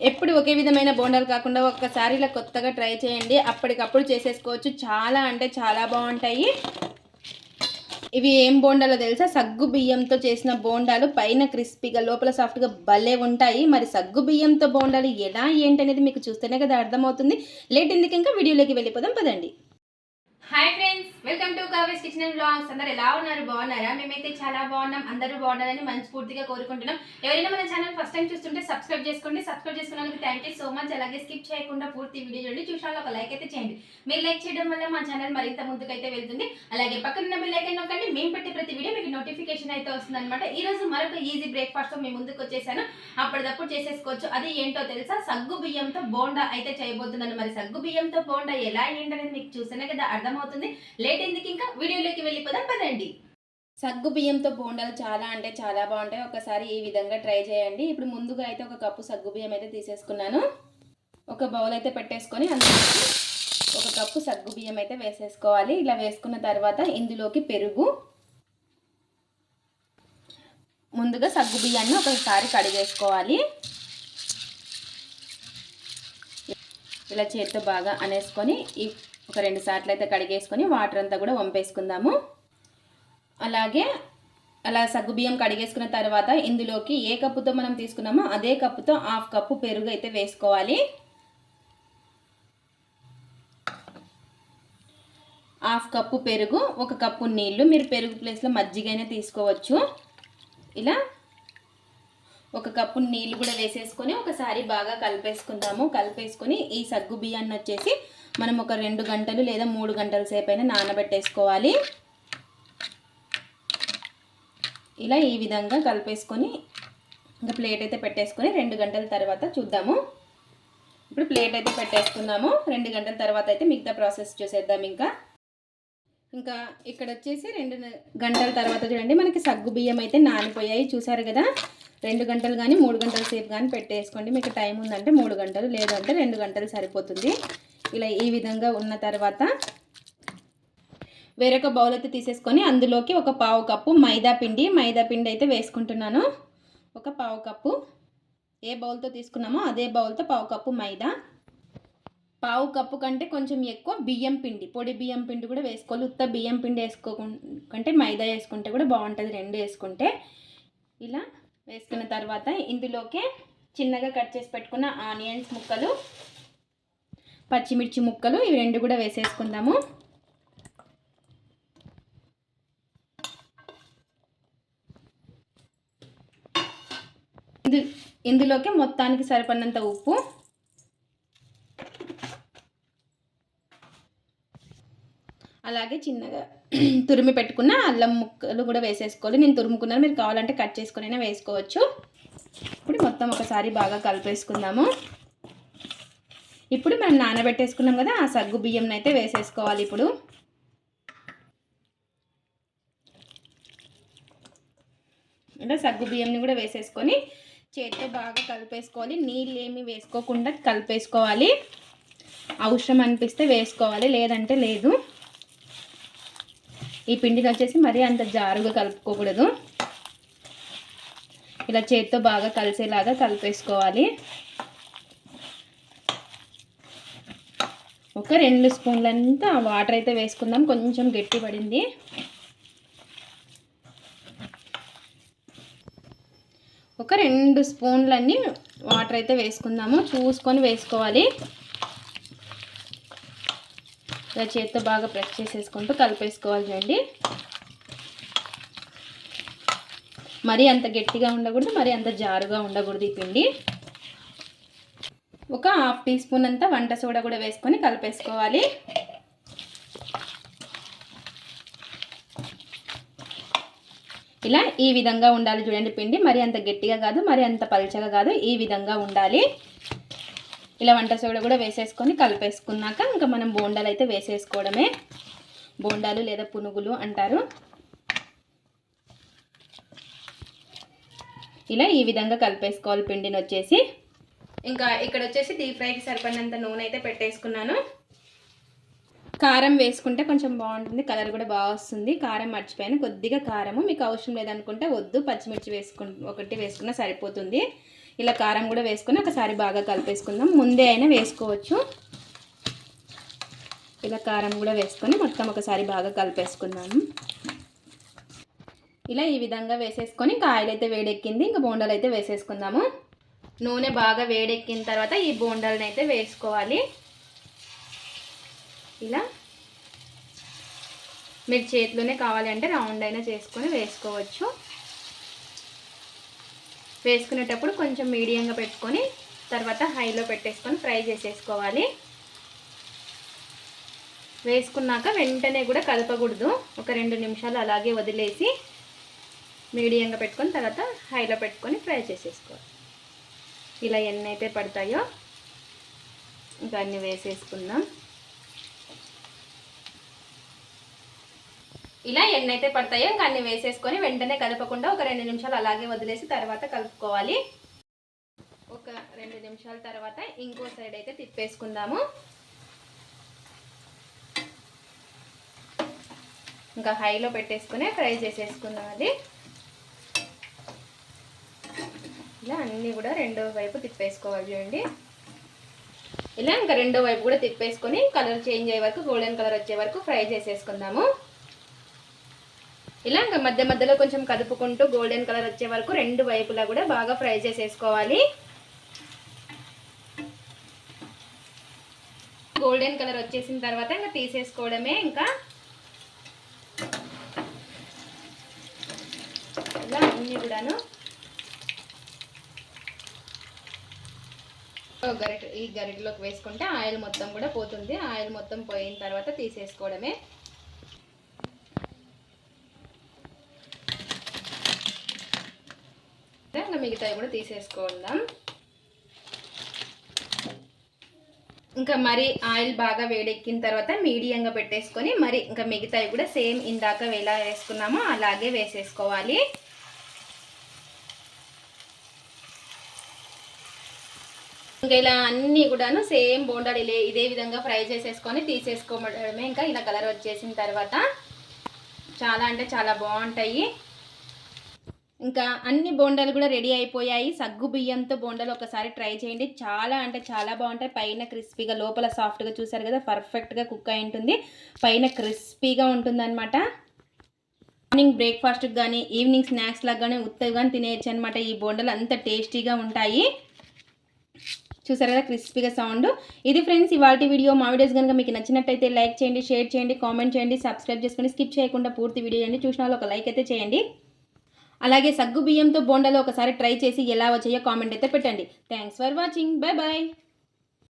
ఎప్పుడు ఒకే విధమైన బోండాలు కాకుండా ఒక్కసారి ఇలా కొత్తగా ట్రై చేయండి. అప్పటికప్పుడు చేసేసుకోవచ్చు. చాలా అంటే చాలా బాగుంటాయి. ఇవి ఏం బోండాలో తెలుసా? సగ్గు బియ్యంతో చేసిన బోండాలు పైన క్రిస్పీగా లోపల సాఫ్ట్గా భలే ఉంటాయి. మరి సగ్గు బియ్యంతో బోండాలు ఎలా ఏంటనేది మీకు చూస్తేనే కదా అర్థమవుతుంది. లేట్ ఎందుకు ఇంకా? వీడియోలోకి వెళ్ళిపోదాం. పదండి. Hi friends welcome to Kave's kitchen and blogs అందరు ఎలా ఉన్నారు? బాగున్నారా? మేమైతే చాలా బాగున్నాం. అందరూ బాగున్నారని మనస్ఫూర్తిగా కోరుకుంటున్నాం. ఎవరైనా మన ఛానల్ ఫస్ట్ టైం చూస్తుంటే సబ్స్క్రైబ్ చేసుకోండి. సబ్స్క్రైబ్ చేసుకున్నందుకు థ్యాంక్ యూ సో మచ్ అలాగే స్కిప్ చేయకుండా పూర్తి వీడియో చూడండి. చూసాలో ఒక లైక్ అయితే చేయండి. మీరు లైక్ చేయడం వల్ల మా ఛానల్ మరింత ముందుకైతే వెళ్తుంది. అలాగే పక్కన ఉన్న లైక్ అయినా నొక్కండి. మేము పెట్టే ప్రతి వీడియో మీకు నోటిఫికేషన్ అయితే వస్తుంది అనమాట ఈ రోజు మరొక ఈజీ బ్రేక్ఫాస్ట్తో మేము ముందుకు వచ్చేసాను. అప్పటిదప్పుడు చేసేసుకోవచ్చు. అది ఏంటో తెలుసా? సగ్గు బియ్యంతో బోండా అయితే చేయబోతున్నాను. మరి సగ్గు బియ్యంతో బోండా ఎలా ఏంటనేది మీకు చూసానే కదా? అర్థం అర్థమవుతుంది. లేట్ ఎందుకు ఇంకా? వీడియోలోకి వెళ్ళిపోదాం పదండి. సగ్గు బియ్యంతో బోండాలు చాలా అంటే చాలా బాగుంటాయి. ఒకసారి ఈ విధంగా ట్రై చేయండి. ఇప్పుడు ముందుగా అయితే ఒక కప్పు సగ్గు బియ్యం అయితే తీసేసుకున్నాను. ఒక బౌల్ అయితే పెట్టేసుకొని అందులో ఒక కప్పు సగ్గు బియ్యం అయితే వేసేసుకోవాలి. ఇలా వేసుకున్న తర్వాత ఇందులోకి పెరుగు. ముందుగా సగ్గు బియ్యాన్ని ఒకసారి కడిగేసుకోవాలి ఇలా చేతితో బాగా అనేసుకొని ఈ ఒక రెండు సార్లు అయితే కడిగేసుకొని వాటర్ అంతా కూడా వంపేసుకుందాము. అలాగే అలా సగ్గు బియ్యం కడిగేసుకున్న తర్వాత ఇందులోకి ఏ కప్పుతో మనం తీసుకున్నామో అదే కప్పుతో హాఫ్ కప్పు పెరుగు అయితే వేసుకోవాలి. హాఫ్ కప్పు పెరుగు ఒక కప్పు నీళ్ళు. మీరు పెరుగు ప్లేస్లో మజ్జిగైనా తీసుకోవచ్చు. ఇలా ఒక కప్పు నీళ్ళు కూడా వేసేసుకొని ఒకసారి బాగా కలిపేసుకుందాము. కలిపేసుకొని ఈ సగ్గు బియ్యాన్ని వచ్చేసి మనం ఒక రెండు గంటలు లేదా మూడు గంటల సేపు అయినా నానబెట్టేసుకోవాలి. ఇలా ఈ విధంగా కలిపేసుకొని ఇంకా ప్లేట్ అయితే పెట్టేసుకొని రెండు గంటల తర్వాత చూద్దాము. ఇప్పుడు ప్లేట్ అయితే పెట్టేసుకుందాము రెండు గంటల తర్వాత అయితే మిగతా ప్రాసెస్ చూసేద్దాం ఇంకా. ఇంకా ఇక్కడ వచ్చేసి రెండు గంటల తర్వాత చూడండి మనకి సగ్గు బియ్యం అయితే నానిపోయాయి. చూసారు కదా? రెండు గంటలు కానీ మూడు గంటల సేపు కానీ పెట్టేసుకోండి. మీకు టైం ఉందంటే మూడు గంటలు లేదంటే రెండు గంటలు సరిపోతుంది. ఇలా ఈ విధంగా ఉన్న తర్వాత వేరొక బౌల్ అయితే తీసేసుకొని అందులోకి ఒక పావు కప్పు మైదా పిండి. మైదా పిండి అయితే వేసుకుంటున్నాను. ఒక పావు కప్పు. ఏ బౌల్తో తీసుకున్నామో అదే బౌల్తో పావు కప్పు మైదా. పావు కప్పు కంటే కొంచెం ఎక్కువ బియ్యం పిండి. పొడి బియ్యం పిండి కూడా వేసుకోవాలి. ఉత్త బియ్యం పిండి వేసుకోకుంటే మైదా వేసుకుంటే కూడా బాగుంటుంది రెండు వేసుకుంటే. ఇలా వేసుకున్న తర్వాత ఇందులోకి చిన్నగా కట్ చేసి పెట్టుకున్న ఆనియన్స్ ముక్కలు పచ్చిమిర్చి ముక్కలు ఇవి రెండు కూడా వేసేసుకుందాము. ఇందు ఇందులోకి మొత్తానికి సరిపడినంత ఉప్పు. అలాగే చిన్నగా తురిమి పెట్టుకున్న అల్లం ముక్కలు కూడా వేసేసుకోవాలి. నేను తురుముకున్నాను. మీరు కావాలంటే కట్ చేసుకునైనా వేసుకోవచ్చు. ఇప్పుడు మొత్తం ఒకసారి బాగా కలిపేసుకుందాము. ఇప్పుడు మనం నానబెట్టేసుకున్నాం కదా ఆ సగ్గు బియ్యం అయితే వేసేసుకోవాలి ఇప్పుడు. అంటే సగ్గు బియ్యంని కూడా వేసేసుకొని చేతితో బాగా కలిపేసుకోవాలి. నీళ్ళు ఏమి వేసుకోకుండా కలిపేసుకోవాలి. అవసరం అనిపిస్తే వేసుకోవాలి లేదంటే లేదు. ఈ పిండిని వచ్చేసి మరీ అంత జారుగా కలుపుకోకూడదు. ఇలా చేతితో బాగా కలిసేలాగా కలిపేసుకోవాలి. ఒక రెండు స్పూన్లంతా వాటర్ అయితే వేసుకుందాం. కొంచెం గట్టి పడింది. ఒక రెండు స్పూన్లన్నీ వాటర్ అయితే వేసుకుందాము. చూసుకొని వేసుకోవాలి. ఇలా చేత్తో బాగా ప్రెస్ చేసేసుకుంటూ కలిపేసుకోవాలి చూడండి. మరీ అంత గట్టిగా ఉండకూడదు మరీ అంత జారుగా ఉండకూడదు ఈ పిండి. ఒక హాఫ్ టీ స్పూన్ అంతా వంట సోడా కూడా వేసుకొని కలిపేసుకోవాలి. ఇలా ఈ విధంగా ఉండాలి చూడండి పిండి. మరి అంత గట్టిగా కాదు మరి అంత పలుచగా కాదు ఈ విధంగా ఉండాలి. ఇలా వంట సోడా కూడా వేసేసుకొని కలిపేసుకున్నాక ఇంకా మనం బోండాలు అయితే వేసేసుకోవడమే. బోండాలు లేదా పునుగులు అంటారు. ఇలా ఈ విధంగా కలిపేసుకోవాలి పిండిని వచ్చేసి. ఇంకా ఇక్కడ వచ్చేసి డీప్ ఫ్రైకి సరిపడినంత నూనె అయితే పెట్టేసుకున్నాను. కారం వేసుకుంటే కొంచెం బాగుంటుంది కలర్ కూడా బాగా వస్తుంది. కారం మర్చిపోయాను కొద్దిగా కారము. మీకు అవసరం లేదనుకుంటే వద్దు పచ్చిమిర్చి వేసుకు ఒకటి వేసుకున్నా సరిపోతుంది. ఇలా కారం కూడా వేసుకుని ఒకసారి బాగా కలిపేసుకుందాం. ముందే అయినా వేసుకోవచ్చు. ఇలా కారం కూడా వేసుకొని మొత్తం ఒకసారి బాగా కలిపేసుకుందాము ఇలా ఈ విధంగా వేసేసుకొని ఇంకా ఆయిల్ అయితే వేడెక్కింది. ఇంకా బోండాలు అయితే వేసేసుకుందాము. నూనె బాగా వేడెక్కిన తర్వాత ఈ బోండాలను అయితే వేసుకోవాలి. ఇలా మీరు చేతిలోనే కావాలి అంటే రౌండ్ అయినా చేసుకొని వేసుకోవచ్చు. వేసుకునేటప్పుడు కొంచెం మీడియంగా పెట్టుకొని తర్వాత హైలో పెట్టేసుకొని ఫ్రై చేసేసుకోవాలి. వేసుకున్నాక వెంటనే కూడా కలపకూడదు ఒక రెండు నిమిషాలు అలాగే వదిలేసి మీడియంగా పెట్టుకొని తర్వాత హైలో పెట్టుకొని ఫ్రై చేసేసుకోవాలి. ఇలా ఎన్ని అయితే పడతాయో ఇంకా అన్నీ వేసేసుకుందాం. ఇలా ఎన్ని అయితే పడతాయో ఇంకా అన్ని వేసేసుకొని వెంటనే కలపకుండా ఒక రెండు నిమిషాలు అలాగే వదిలేసి తర్వాత కలుపుకోవాలి. ఒక రెండు నిమిషాల తర్వాత ఇంకో సైడ్ అయితే తిప్పేసుకుందాము. ఇంకా హైలో పెట్టేసుకుని ఫ్రై చేసేసుకుందాం అది. ఇలా అన్నీ కూడా రెండో వైపు తిప్పేసుకోవాలి చూడండి. ఇలా ఇంకా రెండో వైపు కూడా తిప్పేసుకొని కలర్ చేంజ్ అయ్యే వరకు గోల్డెన్ కలర్ వచ్చే వరకు ఫ్రై చేసేసుకుందాము. ఇలా ఇంకా మధ్య మధ్యలో కొంచెం కదుపుకుంటూ గోల్డెన్ కలర్ వచ్చే వరకు రెండు వైపులా కూడా బాగా ఫ్రై చేసేసుకోవాలి. గోల్డెన్ కలర్ వచ్చేసిన తర్వాత ఇంకా తీసేసుకోవడమే ఇంకా ఇలా అన్నీ కూడాను గరిట ఈ గరిటలోకి వేసుకుంటే ఆయిల్ మొత్తం కూడా పోతుంది. ఆయిల్ మొత్తం పోయిన తర్వాత తీసేసుకోవడమే. ఇంకా మిగతావి కూడా తీసేసుకుందాం. ఇంకా మరి ఆయిల్ బాగా వేడెక్కిన తర్వాత మీడియంగా పెట్టేసుకొని మరి ఇంకా మిగతావి కూడా సేమ్ ఇందాక ఎలా వేసుకున్నామో అలాగే వేసేసుకోవాలి. ఇంకా ఇలా అన్నీ కూడాను సేమ్ బోండాలు ఇదే ఇదే విధంగా ఫ్రై చేసేసుకొని తీసేసుకోవడమే. ఇంకా ఇలా కలర్ వచ్చేసిన తర్వాత చాలా అంటే చాలా బాగుంటాయి. ఇంకా అన్ని బోండాలు కూడా రెడీ అయిపోయాయి. సగ్గు బియ్యంతో బోండాలు ఒకసారి ట్రై చేయండి. చాలా అంటే చాలా బాగుంటాయి. పైన క్రిస్పీగా లోపల సాఫ్ట్గా చూసారు కదా పర్ఫెక్ట్గా కుక్ అయి ఉంటుంది. పైన క్రిస్పీగా ఉంటుందన్నమాట. మార్నింగ్ బ్రేక్ఫాస్ట్కి కానీ ఈవినింగ్ స్నాక్స్ లాగా కానీ ఉత్తగా కానీ తినేయచ్చు అనమాట ఈ బోండాలు అంత టేస్టీగా ఉంటాయి. చూసారు కదా క్రిస్పీగా సౌండ్. ఇది ఫ్రెండ్స్ ఇవాళ వీడియో. మా వీడియోస్ కనుక మీకు నచ్చినట్టయితే లైక్ చేయండి షేర్ చేయండి కామెంట్ చేయండి సబ్స్క్రైబ్ చేసుకొని స్కిప్ చేయకుండా పూర్తి వీడియో చేయండి చూసిన ఒక లైక్ అయితే చేయండి. అలాగే సగ్గు బియ్యంతో బోండాలో ఒకసారి ట్రై చేసి ఎలా వచ్చాయో కామెంట్ అయితే పెట్టండి. Thanks for watching. Bye bye